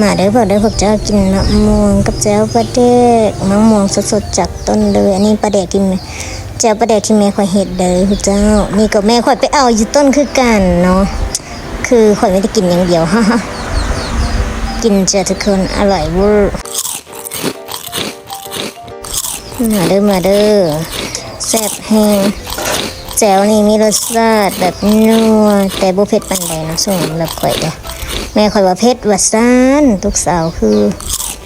มาเด้อพอเด้อพวกเจ้ากินมะม่วงกับแจ้วปลาเด็กมะม่วงสดๆจากต้นเลยอันนี้ปลาเด็กที่แม่แจ้วปลาเด็กที่แม่ข่อยเฮ็ดเลยพวกเจ้านี่ก็แม่ข่อยไปเอาอยู่ต้นคือกันเนาะคือข่อยไม่ได้กินอย่างเดียวฮ่าฮ่ากินเจอทุกคนอร่อยเวอร์มาเด้อมาเด้อแซ่บแห้ง แจ่วนี่มีรสชาติแบบนัวแต่บ่เผ็ดปานใดเนะส่งสำหรับข่อยเด้อแม่คอยว่าเพชรว่าซานทุกสาวคือ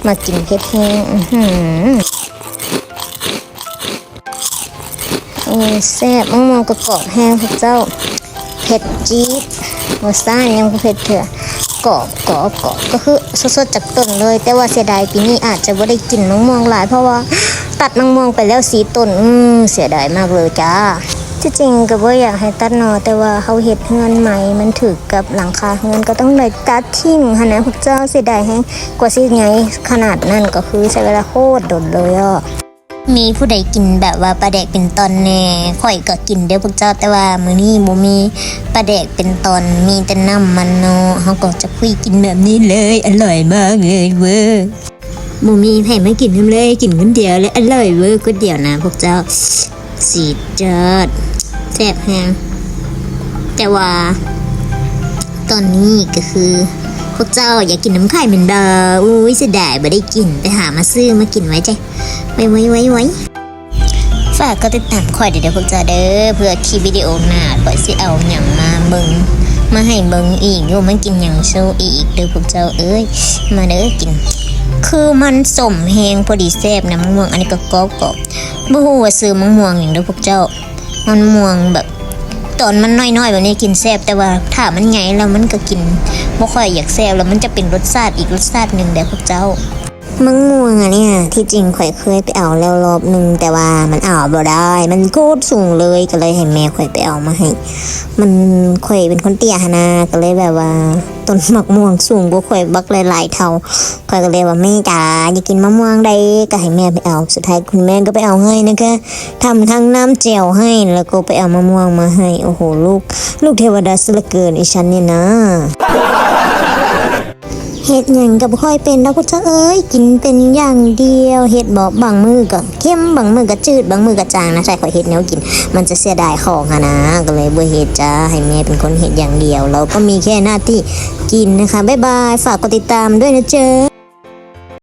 มากินเพชรแห้งอื้อหือโอ้ยแซ่บมะม่วงกระกรอบแห้งพระเจ้าเผ็ดจี๊ดว่าซานยังเผ็ดเถื่อกรอบกรอบกรอบก็คือสดๆจากต้นเลย แต่ว่าเสียดายปีนี้อาจจะไม่ได้กินมะม่วงหลาย เพราะว่าตัดมะม่วงไปแล้วสีต้นอืมเสียดายมากเลยจ้า ที่จริงก็บ่อยากให้ตัดหนอแต่ว่าเขาเฮ็ดเฮือนใหม่มันถือกับหลังคาเฮือนก็ต้องเลยตัดทิ้งหันนะพวกเจ้าเสียดายให้กว่าสิไงขนาดนั้นก็คือใช้เวลาโคตรโดดเลยอะมีผู้ใดกินแบบว่าปลาแดกเป็นตอนแน่ข่อยก็กินเด้อพวกเจ้าแต่ว่ามื้อนี้บ่มีปลาแดกเป็นตอนมีแต่น้ำมันเนาะเฮาก็จะคุยกินแบบนี้เลย อร่อยมากเลยเว้ยบ่มีไผมากินนำเลยกินคนเดียวเลยอร่อยเว้ยคนเดียวนะพวกเจ้าสีจอด แซ่บแฮงแต่ว่า ตอนนี้ก็คือพวกเจ้าอยากกินน้ำไข่เหมือนเดิมอุ้ยเสียดายไม่ได้กินไปหามาซื้อมากินไว้ใจไว้ไว้ไว้ไว้ฝากก็ติดตามข่อยเดี๋ยวพวกเจ้าเด้อเพื่อคลิปวิดีโอหน้าข่อยสิเอาอย่างมาเบิงมาให้เบิงอีกโยมากินอย่างโซอีกเด้อพวกเจ้าเอ้ยมาเด้อกิน คือมันสมแหงพอดีแซ่บนะมะม่วงอันนี้ก็กรอบกรอบบ่ฮู้ว่าซื้อมะม่วงอย่างเด้อพวกเจ้า มันม่วงแบบตอนมันน้อยๆแบบนี้กินแซ่บแต่ว่าถ้ามันไงแล้วมันก็กินไม่ค่อยอยากแซ่บแล้วมันจะเป็นรสชาติอีกรสชาติหนึ่งเด้อพวกเจ้า มังม่วงอะเนี่ย ที่จริงข่อยเคยไปเอาแล้วรอบหนึ่งแต่ว่ามันเอาบ่ได้ มันโคตรสูงเลยก็เลยให้แม่ข่อยไปเอามาให้ มันข่อยเป็นคนเตี้ยหนนาก็เลยแบบว่าต้นมะม่วงสูงกว่าข่อยบักหลายๆเท่าข่อยก็เลยว่าแม่จ๋าอยากกินมะม่วงได้ก็ให้แม่ไปเอาสุดท้ายคุณแม่ก็ไปเอาให้นะคะทำทั้งน้ำเจียวให้แล้วก็ไปเอามะม่วงมาให้โอ้โหลูก ลูกเทวดาสละเกินอีฉันเนี่ยนะ เห็ดหยังกับค่อยเป็นแล้วก็จะเอ้ยกินเป็นอย่างเดียวเห็ดบอกบางมือก็เข้มบางมือก็จืดบางมือก็จางนะใช่ขอยเห็ดแนวกิน มันจะเสียดายของอะนะ ก็เลยเบื่อเห็ดจ้าให้แม่เป็นคนเห็ดอย่างเดียว เราก็มีแค่หน้าที่กินนะคะบ๊ายบายฝากกดติดตามด้วยนะเจ๊